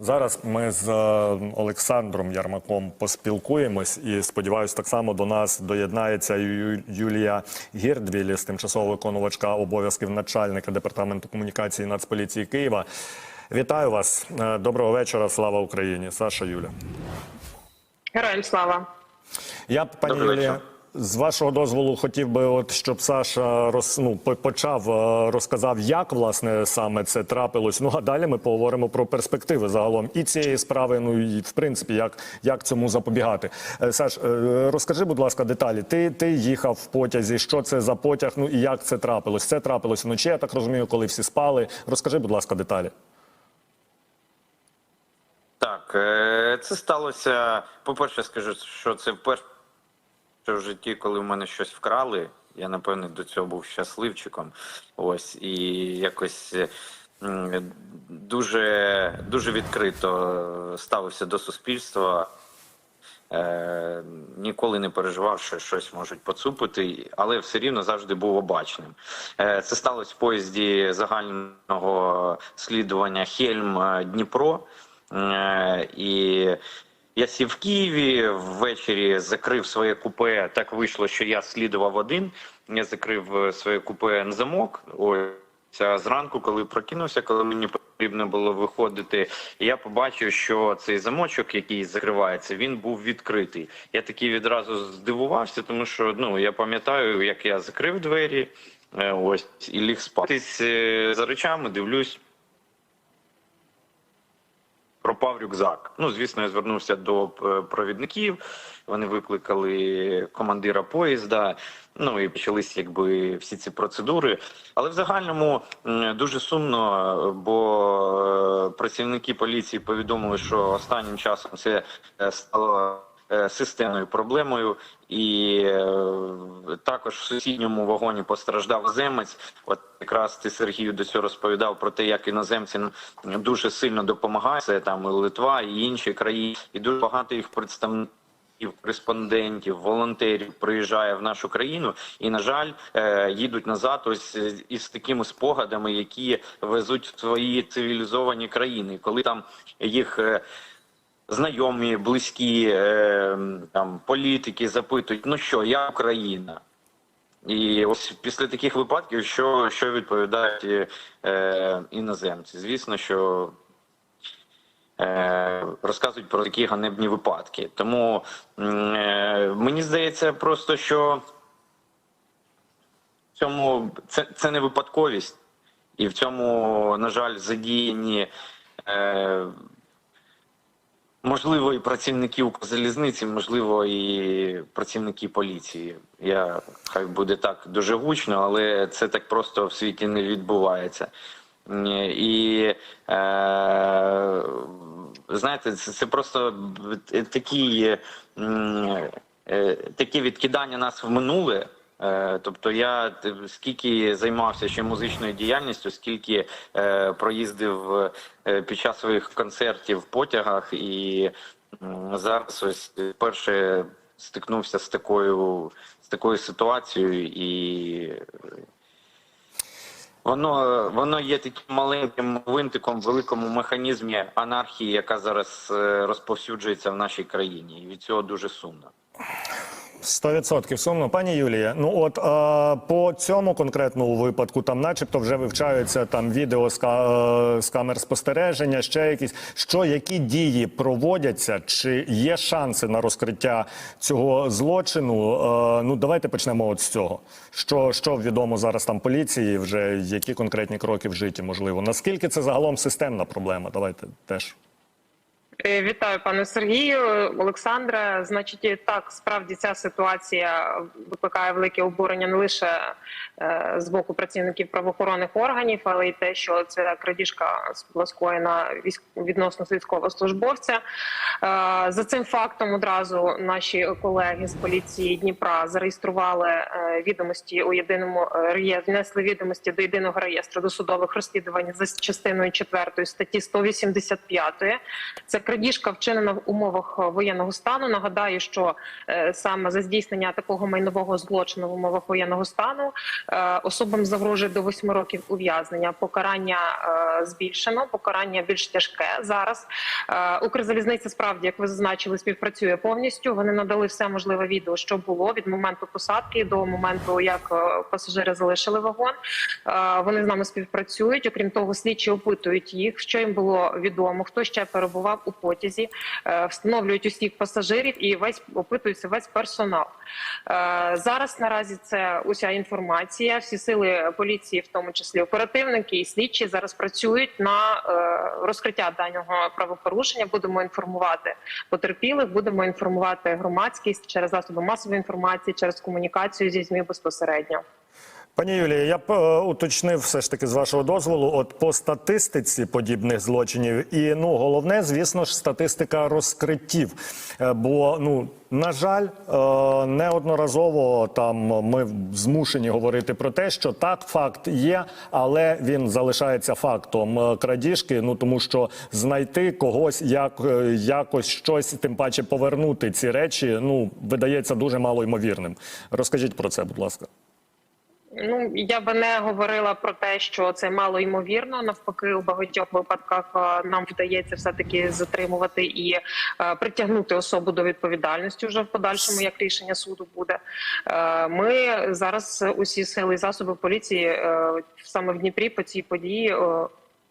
Зараз ми з е, Олександром Ярмаком поспілкуємось, і сподіваюся, так само до нас доєднається Юлія Гірдвілі з тимчасово виконувачка обов'язків начальника департаменту комунікації Нацполіції Києва. Вітаю вас. Е, Доброго вечора. Слава Україні. Саша Юля. Героям слава. Я б, пані Юлія, вечір. З вашого дозволу хотів би, от щоб Саша роз, ну, почав е, розказав, як власне саме це трапилось. Ну а далі ми поговоримо про перспективи загалом і цієї справи. Ну і в принципі, як, як цьому запобігати. Е, Саш, е, розкажи, будь ласка, деталі. Ти, ти їхав в потязі. Що це за потяг? Ну і як це трапилось? Це трапилось вночі. Я так розумію, коли всі спали. Розкажи, будь ласка, деталі. Так, це сталося. По-перше, скажу, що це вперше в житті, коли в мене щось вкрали. Я напевне до цього був щасливчиком. Ось і якось е, дуже, дуже відкрито ставився до суспільства. Е, ніколи не переживав, що щось можуть поцупити, але все рівно завжди був обачним. Е, це сталося в поїзді загального слідування Хельм Дніпро. Е, і я сів в Києві ввечері закрив своє купе. Так вийшло, що я слідував один. Я закрив е, своє купе на замок. Ось а зранку, коли прокинувся, коли мені потрібно було виходити, я побачив, що цей замочок, який закривається, він був відкритий. Я такий відразу здивувався, тому що ну я пам'ятаю, як я закрив двері, е, ось і ліг спатись е, за речами, дивлюсь. Пропав рюкзак. Ну, звісно, я звернувся до е, провідників. Вони викликали командира поїзда. Ну і почалися якби всі ці процедури. Але в загальному дуже сумно, бо е, працівники поліції повідомили, що останнім часом це е, стало системною проблемою, і е, також в сусідньому вагоні постраждав земець. От якраз ти Сергію до цього розповідав про те, як іноземці дуже сильно допомагають. Це там і Литва і інші країни, і дуже багато їх представників. Кореспондентів, волонтерів приїжджає в нашу країну, і на жаль, е, їдуть назад ось е, із такими спогадами, які везуть в свої цивілізовані країни, коли там їх е, знайомі, близькі е, там політики запитують: ну що, я Україна. І ось після таких випадків, що, що відповідають е, іноземці? Звісно, що е, розказують про такі ганебні випадки. Тому е, мені здається, просто що в цьому це, це не випадковість, і в цьому, на жаль, задіяні. Е, Можливо, і працівники Укрзалізниці, можливо, і працівники поліції. Я хай буде так дуже гучно, але це так просто в світі не відбувається. І е, знаєте, це, це просто такі, е, такі відкидання нас в минуле. Е, Тобто я е, скільки займався ще музичною діяльністю, скільки е, проїздив під час своїх концертів в потягах, і зараз ось вперше стикнувся з такою з такою ситуацією, і воно воно є таким маленьким винтиком в великому механізмі анархії, яка зараз розповсюджується в нашій країні, і від цього дуже сумно. 100% сумно. Пані Юлія, ну от е, по цьому конкретному випадку, там, начебто, вже вивчаються там відео з, е, з камер спостереження, ще якісь. Що, які дії проводяться? Чи є шанси на розкриття цього злочину? Е, ну, давайте почнемо от з цього. Що, що відомо зараз там поліції, вже які конкретні кроки вжиті, можливо? Наскільки це загалом системна проблема? Давайте теж. Е, Вітаю, пане Сергію, Олександре. Значить, так справді ця ситуація викликає велике обурення не лише е, з боку працівників правоохоронних органів, але й те, що це крадіжка була скоєна відносно військовослужбовця. Е, За цим фактом одразу наші колеги з поліції Дніпра зареєстрували відомості у єдиному реєстрі, внесли відомості до єдиного реєстру досудових розслідувань за частиною 4 статті 185. Це крадіжка вчинена в умовах е, воєнного стану. Нагадаю, що е, саме за здійснення такого майнового злочину в умовах воєнного стану е, особам загрожує до 8 років ув'язнення. Покарання збільшено, покарання більш тяжке зараз. Укрзалізниця справді, як ви зазначили, співпрацює повністю. Вони надали все можливе відео, що було від моменту посадки до моменту, як пасажири залишили вагон. Вони з нами співпрацюють. Окрім того, слідчі опитують їх, що їм було відомо, хто ще перебував у потязі, Е, встановлюють усіх пасажирів і весь опитується весь персонал. Е, Зараз наразі це уся інформація. Всі сили поліції, в тому числі оперативники і слідчі, зараз працюють на е, розкриття даного правопорушення. Будемо інформувати потерпілих, будемо інформувати громадськість через засоби масової інформації, через комунікацію зі змі безпосередньо. Пані Юлія, я б е, уточнив все ж таки з вашого дозволу, от по статистиці подібних злочинів, і ну головне, звісно ж, статистика розкриттів. Е, Бо ну на жаль, е, неодноразово там ми змушені говорити про те, що так, факт є, але він залишається фактом е, крадіжки. Ну тому що знайти когось, як е, якось щось, тим паче повернути ці речі, ну видається дуже мало ймовірним. Розкажіть про це, будь ласка. Ну я би не говорила про те, що це мало ймовірно. Навпаки, у багатьох випадках е, нам вдається все таки затримувати і е, притягнути особу до відповідальності вже в подальшому, як рішення суду буде. Е, Ми зараз усі сили і засоби поліції саме в Дніпрі по цій події.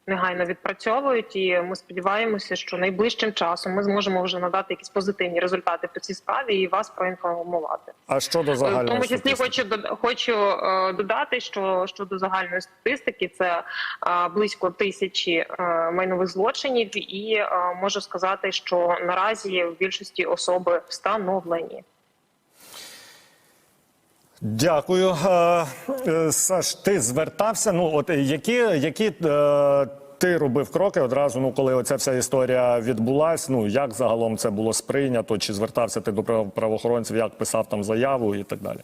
Е, Негайно відпрацьовують, і ми сподіваємося, що найближчим часом ми зможемо вже надати якісь позитивні результати по цій справі і вас проінформувати. А щодо В загальної тому числі хочу хочу е, додати, що щодо загальної статистики це е, близько тисячі е, майнових злочинів, і е, можу сказати, що наразі в більшості особи встановлені. Дякую. Е, е, Саш, ти звертався. Ну, от які, які е, ти робив кроки одразу, ну коли оця вся історія відбулась? Ну як загалом це було сприйнято? Чи звертався ти до прав- правоохоронців, як писав там заяву і так далі?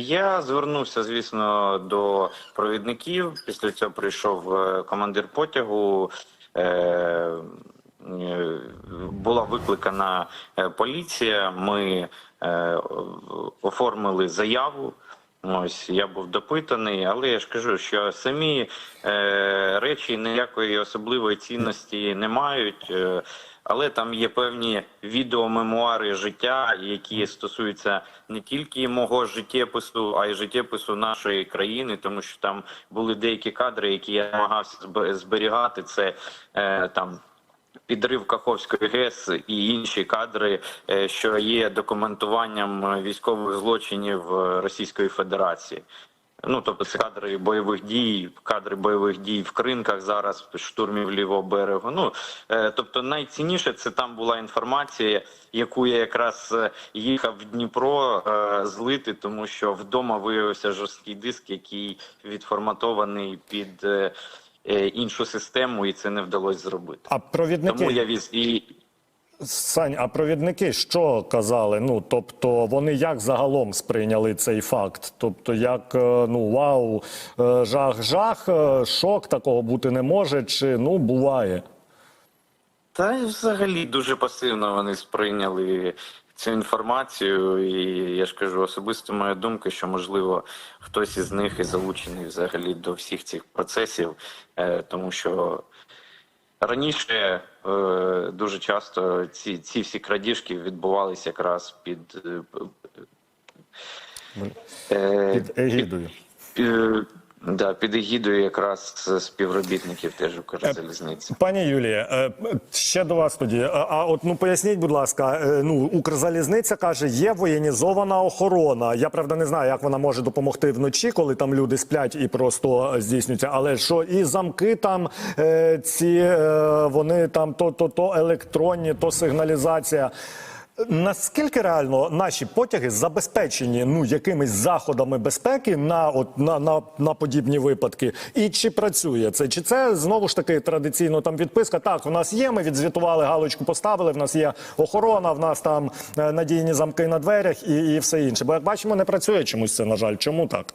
Я звернувся, звісно, до провідників. Після цього прийшов командир потягу. Була викликана поліція. Ми оформили заяву. Ось я був допитаний, але я ж кажу, що самі е, речі ніякої особливої цінності не мають. Е, але там є певні відеомемуари життя, які стосуються не тільки мого життєпису, а й життєпису нашої країни, тому що там були деякі кадри, які я намагався зберігати. Це е, там. Підрив Каховської ГЕС і інші кадри, е, що є документуванням військових злочинів е, Російської Федерації. Ну тобто це кадри бойових дій, кадри бойових дій в кринках зараз, штурмів лівого берегу. Ну е, тобто, найцінніше це там була інформація, яку я якраз їхав в Дніпро злити, тому що вдома виявився жорсткий диск, який відформатований під іншу систему, і це не вдалося зробити. А провідники Тому я віз і Сань, а провідники що казали? Ну тобто вони як загалом сприйняли цей факт? Тобто, як е, ну вау, е, жах, жах, е, шок такого бути не може, чи ну буває. Та й взагалі дуже пасивно вони сприйняли цю інформацію, і я ж кажу, особисто моя думка, що можливо хтось із них і залучений взагалі до всіх цих процесів, е, тому що раніше е, дуже часто ці, ці всі крадіжки відбувалися якраз під, е, Під егідою. під, да, під егідою якраз співробітників теж Укрзалізниці. Пані Юлія, е, ще до вас тоді. А от ну поясніть, будь ласка, е, ну Укрзалізниця каже, є воєнізована охорона. Я правда не знаю, як вона може допомогти вночі, коли там люди сплять і просто е, здійснюються. Але що і замки там е, ці е, вони там то, то, то електронні, то сигналізація. Наскільки реально наші потяги забезпечені ну якимись заходами безпеки на от на, на, на подібні випадки, і чи працює це? Чи це знову ж таки традиційно там відписка? Так, в нас є. Ми відзвітували галочку, поставили. В нас є охорона, в нас там е, надійні замки на дверях і, і все інше. Бо як бачимо, не працює чомусь це. На жаль, чому так?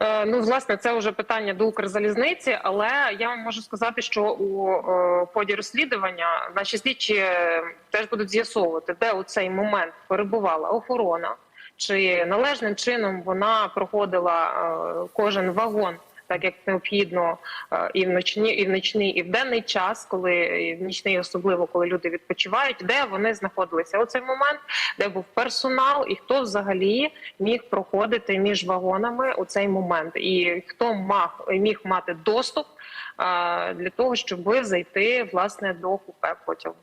Е, Ну, власне, це вже питання до Укрзалізниці, але я вам можу сказати, що у е, ході розслідування наші слідчі е, теж будуть з'ясовувати, де у цей момент перебувала охорона, чи належним чином вона проходила кожен вагон. Так як необхідно е, і в ночні, і в нічний, і в денний час, коли і в нічний, особливо коли люди відпочивають, де вони знаходилися у цей момент, де був персонал, і хто взагалі міг проходити між вагонами у цей момент, і хто мав міг мати доступ для того, щоб зайти власне до купе потягу.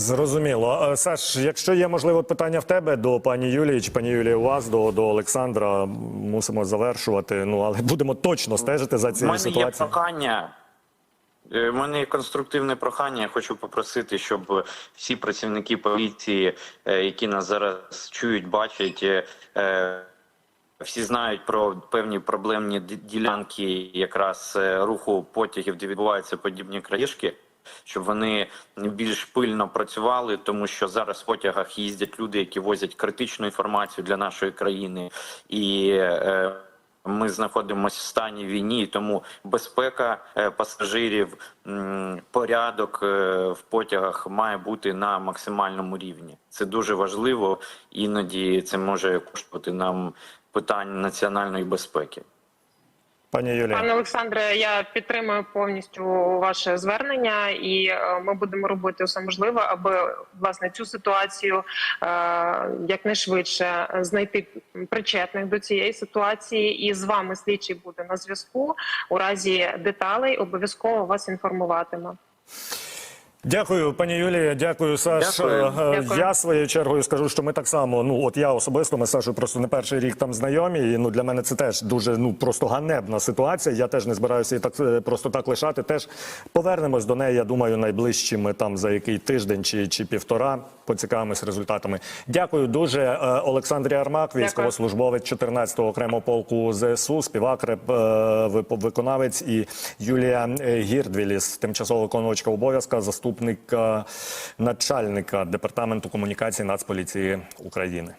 Зрозуміло. Е, Саш, якщо є можливо питання в тебе до пані Юлії чи пані Юлії у вас до, до Олександра, мусимо завершувати. Ну але будемо точно стежити за У цією мене є ситуацією. прохання. е, У мене є конструктивне прохання. Я хочу попросити, щоб всі працівники поліції, е, які нас зараз чують, бачать, всі знають про певні проблемні ділянки якраз руху потягів, де відбуваються подібні крадіжки, щоб вони більш пильно працювали, тому що зараз в потягах їздять люди, які возять критичну інформацію для нашої країни і. е, ми знаходимося в стані війні, тому безпека е, пасажирів, порядок е, в потягах має бути на максимальному рівні. Це дуже важливо. Іноді це може коштувати нам питань національної безпеки. Пані Юлія. Пане Олександре, я підтримую повністю ваше звернення, і е, ми будемо робити все можливе, аби власне цю ситуацію е, якнайшвидше знайти причетних до цієї ситуації. І з вами слідчий буде на зв'язку. У разі деталей обов'язково вас інформуватиме. Дякую, пані Юлія. Дякую, Саш. Дякую. Е, Дякую. Я своєю чергою скажу, що ми так само. Ну от я особисто ми з Сашою просто не перший рік там знайомі. І ну для мене це теж дуже ну просто ганебна ситуація. Я теж не збираюся її так е, просто так лишати. Теж повернемось до неї. Я думаю, найближчими там за який тиждень чи, чи півтора. Поцікавимось результатами. Дякую дуже, Е, Олександрі Армак, військовослужбовець 14-го окремого полку ЗСУ, співак, реп, виконавець і Юлія Гірдвіліс, тимчасово виконувачка обов'язка, заступник е, начальника департаменту комунікації Нацполіції України.